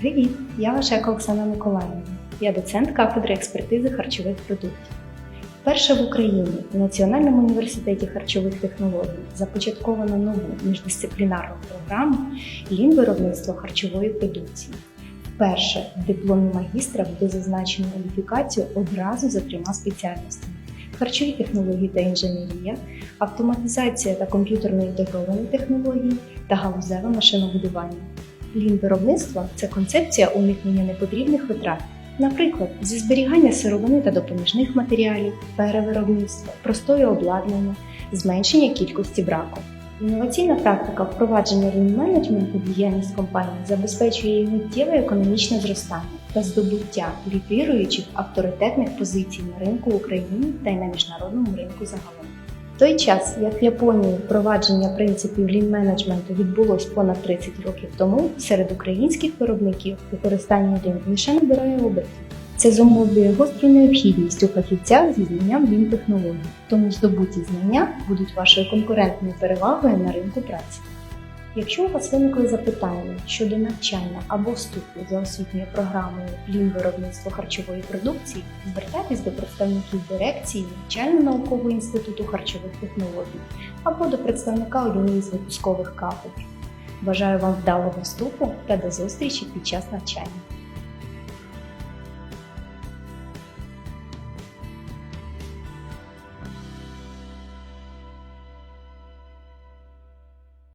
Привіт! Я Вашека Оксана Миколаївна. Я доцент кафедри експертизи харчових продуктів. Вперше в Україні в Національному університеті харчових технологій започатковано нову міждисциплінарну програму Лін виробництво харчової продукції. Вперше в дипломі магістра буде зазначено кваліфікацію одразу за трьома спеціальностями: харчові технології та інженерія, автоматизація та комп'ютерно інтегровані технології та галузеве машинобудування. Лін виробництва це концепція уникнення непотрібних витрат, наприклад, зі зберігання сировини та допоміжних матеріалів, перевиробництва, простої обладнання, зменшення кількості браку. Інноваційна практика впровадження лін менеджменту діяльність компанії забезпечує її миттєве економічне зростання та здобуття лідируючих авторитетних позицій на ринку України та й на міжнародному ринку загалом. Той час, як в Японії впровадження принципів лін менеджменту відбулось понад 30 років тому, серед українських виробників використання лін лише набирає обертів. Це зумовлює гостру необхідність у фахівцях зі знанням лін технологій, тому здобуті знання будуть вашою конкурентною перевагою на ринку праці. Якщо у вас виникли запитання щодо навчання або вступу за освітньою програмою Лін виробництво харчової продукції, звертайтесь до представників дирекції навчально-наукового інституту харчових технологій або до представника однієї з випускових кафедр. Бажаю вам вдалого вступу та до зустрічі під час навчання.